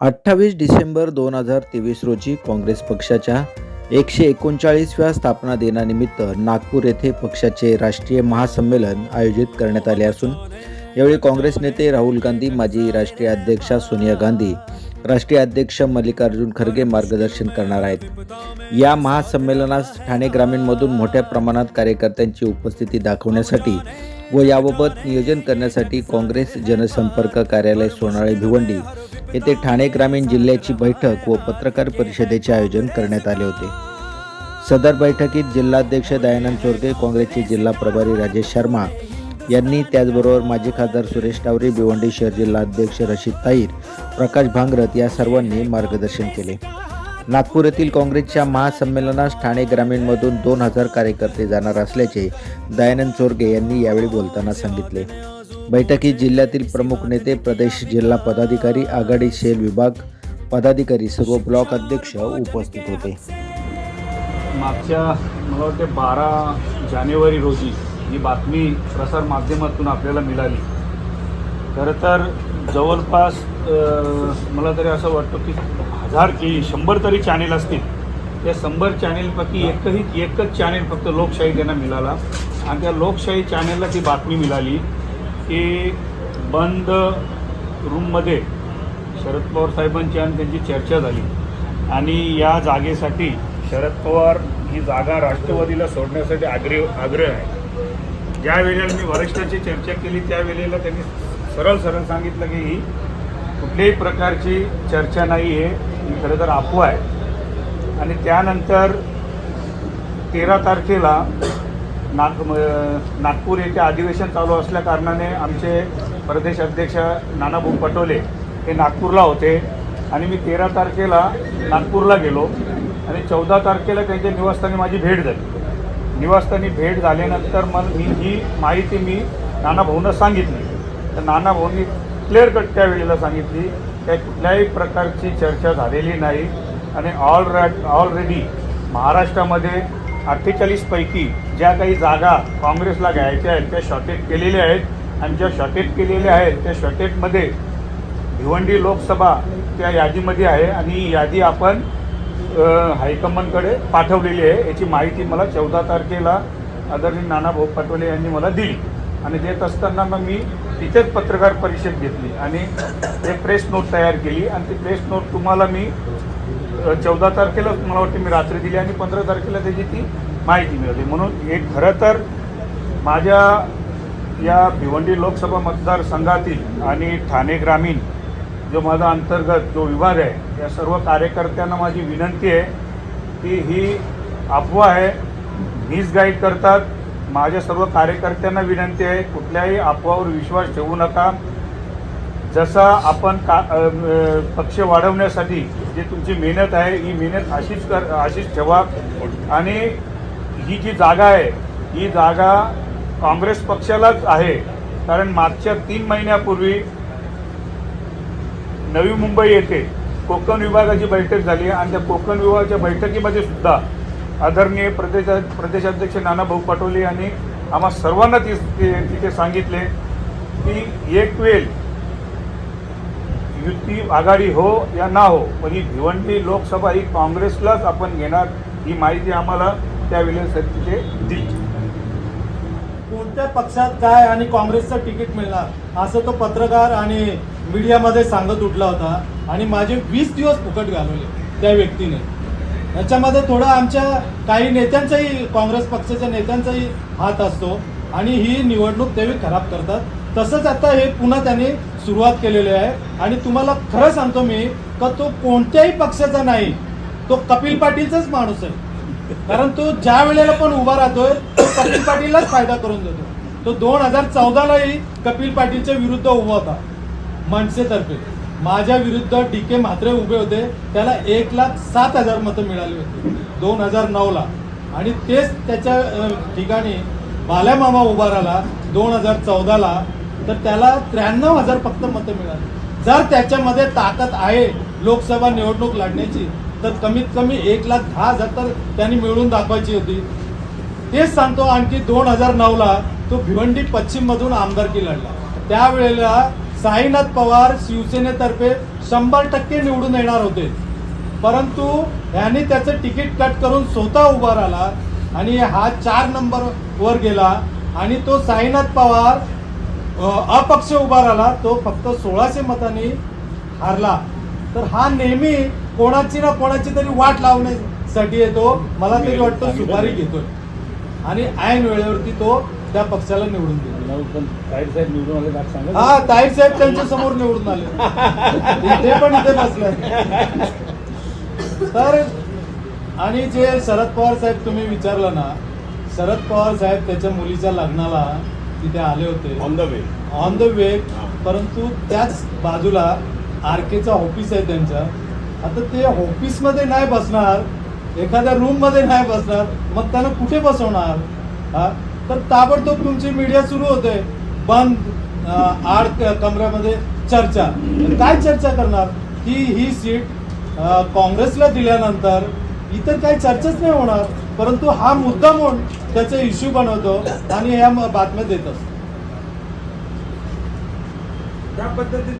अठ्ठावीस डिसेंबर दोन हजार तेवीस रोजी काँग्रेस पक्षाच्या एकशे एकोणचाळीसव्या स्थापना दिनानिमित्त नागपूर येथे पक्षाचे राष्ट्रीय महासंमेलन आयोजित करण्यात आले असून यावेळी काँग्रेस नेते राहुल गांधी माजी राष्ट्रीय अध्यक्षा सोनिया गांधी राष्ट्रीय अध्यक्ष मल्लिकार्जुन खरगे मार्गदर्शन करणार आहेत. या महासंमेलनास ठाणे ग्रामीणमधून मोठ्या प्रमाणात कार्यकर्त्यांची उपस्थिती दाखवण्यासाठी व याबाबत नियोजन करण्यासाठी काँग्रेस जनसंपर्क कार्यालय सोनाळे भिवंडी येथे ठाणे ग्रामीण जिल्ह्याची बैठक व पत्रकार परिषदेचे आयोजन करण्यात आले होते. सदर बैठकीत जिल्हाध्यक्ष दयानंद चोरगे काँग्रेसचे जिल्हा प्रभारी राजेश शर्मा यांनी त्याचबरोबर माजी खासदार सुरेश टावरे भिवंडी शहर जिल्हाध्यक्ष रशीद ताईर प्रकाश भांगरत या सर्वांनी मार्गदर्शन केले. नागपूर येथील काँग्रेसच्या महासंमेलनास ठाणे ग्रामीणमधून दोन हजार कार्यकर्ते जाणार असल्याचे दयानंद चोरगे यांनी यावेळी बोलताना सांगितले. बैठकीत जिल्ह्यातील प्रमुख नेते प्रदेश जिल्हा पदाधिकारी आघाडी सेल विभाग पदाधिकारी सर्व ब्लॉक अध्यक्ष उपस्थित होते. मागच्या मला वाटते बारा जानेवारी रोजी ही बातमी प्रसार माध्यमातून आपल्याला मिळाली. खरं तर जवळपास मला तरी असं वाटतं की हजार की शंभर तरी चॅनेल असतील त्या शंभर चॅनेलपैकी एकही एकच चॅनेल फक्त लोकशाही त्यांना मिळाला. आणि त्या लोकशाही चॅनेलला ती बातमी मिळाली की बंद रूममध्ये शरद पवार साहेबांची आणि त्यांची चर्चा झाली. आणि या जागेसाठी शरद पवार ही जागा राष्ट्रवादीला सोडण्यासाठी आग्रह आग्रह आहे. ज्या वेळेला मी वरिष्ठाची चर्चा केली त्या वेळेला त्यांनी सरळ सरळ सांगितलं की ही कुठल्याही प्रकारची चर्चा नाही आहे. ही खरं तर अफवा आहे. आणि त्यानंतर तेरा तारखेला नाग म- नागपूर येथे अधिवेशन चालू असल्या कारणाने आमचे प्रदेश अध्यक्ष नानाभाऊ पटोले हे नागपूरला होते. आणि मी तेरा तारखेला नागपूरला गेलो. आणि चौदा तारखेला त्यांच्या निवासस्थानी माझी भेट झाली. निवासस्थानी भेट झाल्यानंतर मग मी ही माहिती मी नानाभाऊंना सांगितली. तर नानाभाऊंनी क्लिअर कट त्या वेळेला सांगितली. काही कुठल्याही प्रकारची चर्चा झालेली नाही. आणि ऑल ऑलरेडी महाराष्ट्रामध्ये अठ्ठेचाळीसपैकी ज्या काही जागा काँग्रेसला घ्यायच्या आहेत त्या शॉर्टेज केलेल्या आहेत. आणि ज्या शॉर्टेज केलेल्या आहेत त्या शॉर्टेजमध्ये भिवंडी लोकसभा त्या यादीमध्ये आहे. आणि ही यादी आपण हायकमांडकडे पाठवलेली आहे. याची माहिती मला चौदा तारखेला आदरणीय नानाभाऊ पटोले यांनी मला दिली. आणि देत असताना मग मी तिथेच पत्रकार परिषद घेतली आणि एक प्रेस नोट तयार केली. आणि ती प्रेस नोट तुम्हाला मी चौदा तारखेला मला वाटते मी रात्री दिली आणि पंधरा तारखेला त्याची ती माहिती मिळाली. म्हणून हे खरं तर माझ्या या भिवंडी लोकसभा मतदारसंघातील आणि ठाणे ग्रामीण जो माझा अंतर्गत जो विभाग आहे या सर्व कार्यकर्त्यांना माझी विनंती आहे की ही अफवा आहे मिसगाईड करतात माझ्या सर्व कार्यकर्त्यांना विनंती आहे कुठल्याही अफवावर विश्वास ठेवू नका. जसा आपण का पक्ष वाढवण्यासाठी जी तुमची मेहनत आहे ही मेहनत अशीच कर अशीच ठेवा. आणि ही जी जागा आहे ही जागा काँग्रेस पक्षालाच आहे. कारण मागच्या तीन महिन्यापूर्वी नवी मुंबई येथे कोकण विभागाची बैठक झाली आणि त्या कोकण विभागाच्या बैठकीमध्ये सुद्धा आदरणीय प्रदेश प्रदेशाध्यक्ष नानाभाऊ पटोले यांनी आम्हा सर्वांना ते- तिथे सांगितले की एक वेळ युती आघाडी हो या ना हो पण ही भिवंडी लोकसभा ही काँग्रेसलाच आपण घेणार ही माहिती आम्हाला त्यावेळेला तिथे दिली. कोणत्या पक्षात काय आणि काँग्रेसचं तिकीट मिळणार असं तो पत्रकार आणि मीडियामध्ये सांगत उठला होता. आणि माझे वीस दिवस फुकट घालवले त्या व्यक्तीने. याच्यामध्ये थोडं आमच्या काही नेत्यांचाही काँग्रेस पक्षाच्या नेत्यांचाही हात असतो आणि ही निवडणूक तेही खराब करतात. तसंच आता हे पुन्हा त्यांनी सुरुवात केलेली आहे. आणि तुम्हाला खरं सांगतो मी का तो कोणत्याही पक्षाचा नाही तो कपिल पाटीलचाच माणूस आहे. कारण तो ज्या वेळेला पण उभा राहतोय तो कपिल पाटीललाच फायदा करून देतो. तो दोन हजार चौदालाही कपिल पाटीलच्या विरुद्ध उभा होता मनसेतर्फे. माझ्या विरुद्ध डी के म्हात्रे उभे होते. त्याला एक लाख सात हजार मतं मिळाली होती. दोन हजार नऊला आणि तेच त्याच्या ठिकाणी बाल्यामामा उभा राहिला दोन हजार चौदाला तर त्याला त्र्याण्णव हजार फक्त मतं मिळाली. जर त्याच्यामध्ये ताकद आहे लोकसभा निवडणूक लढण्याची तर कमीत कमी एक लाख दहा हजार तर त्यांनी मिळवून दाखवायची होती. तेच सांगतो आणखी दोन हजार नऊला तो भिवंडी पश्चिममधून आमदारकी लढला. त्यावेळेला साईनाथ पवार शिवसेनेतर्फे शंभर टक्के निवडून येणार होते. परंतु ह्याने त्याचं तिकीट कट करून स्वतः उभा राहिला आणि हा चार नंबर वर गेला आणि तो साईनाथ पवार अपक्ष उभा राहिला. तो फक्त सोळाशे मतांनी हारला. तर हा नेहमी कोणाची ना कोणाची तरी वाट लावण्यासाठी येतो. मला तरी वाटतं सुपारी घेतोय. आणि ऐन वेळेवरती तो त्या पक्षाला निवडून देतो हा ताईर साहेब त्यांच्यासमोर निवडून आले. ते पण इथे बसले. तर आणि जे शरद पवार साहेब तुम्ही विचारलं ना शरद पवार साहेब त्याच्या मुलीच्या लग्नाला तिथे आले होते. On the way on the way परंतु त्याच बाजूला आर केचं ऑफिस आहे त्यांचं. आता ते ऑफिसमध्ये नाही बसणार एखाद्या रूममध्ये नाही बसणार मग त्यांना कुठे बसवणार? हा तर ताबडतोब तुमची मीडिया सुरू होते. बंद आड कमऱ्यामध्ये चर्चा. काय चर्चा करणार? की ही सीट काँग्रेसला दिल्यानंतर इतर काही चर्चाच नाही होणार परंतु हा मुद्दा म्हणून त्याचा इश्यू बनवतो आणि ह्या बातम्या देत असतो. त्या पद्धतीत